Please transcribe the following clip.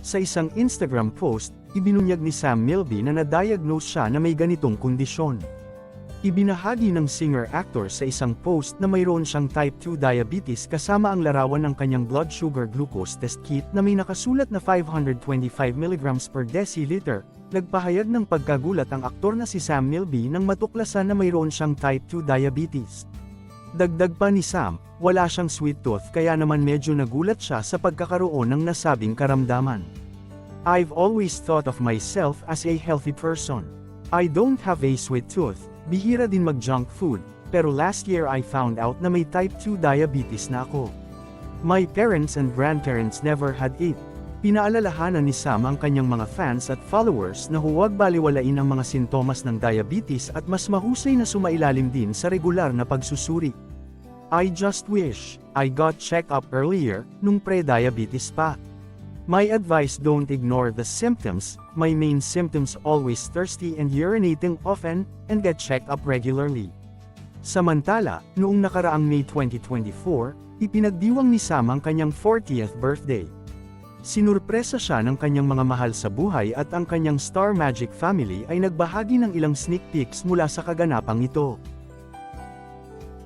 Sa isang Instagram post, ibinunyag ni Sam Milby na na-diagnose siya na may ganitong kondisyon. Ibinahagi ng singer-actor sa isang post na mayroon siyang type 2 diabetes kasama ang larawan ng kanyang blood sugar glucose test kit na may nakasulat na 525 mg per deciliter. Nagpahayag ng pagkagulat ang aktor na si Sam Milby nang matuklasan na mayroon siyang type 2 diabetes. Dagdag pa ni Sam, wala siyang sweet tooth kaya naman medyo nagulat siya sa pagkakaroon ng nasabing karamdaman. I've always thought of myself as a healthy person. I don't have a sweet tooth, bihira din mag-junk food, pero last year I found out na may type 2 diabetes na ako. My parents and grandparents never had it. Pinaalalahanan ni Sam ang kanyang mga fans at followers na huwag baliwalain ang mga sintomas ng diabetes at mas mahusay na sumailalim din sa regular na pagsusuri. I just wish I got checked up earlier, nung pre-diabetes pa. My advice don't ignore the symptoms, my main symptoms always thirsty and urinating often, and get checked up regularly. Samantala, noong nakaraang May 2024, ipinagdiwang ni Sam ang kanyang 40th birthday. Sinurpresa siya ng kanyang mga mahal sa buhay at ang kanyang Star Magic family ay nagbahagi ng ilang sneak peeks mula sa kaganapang ito.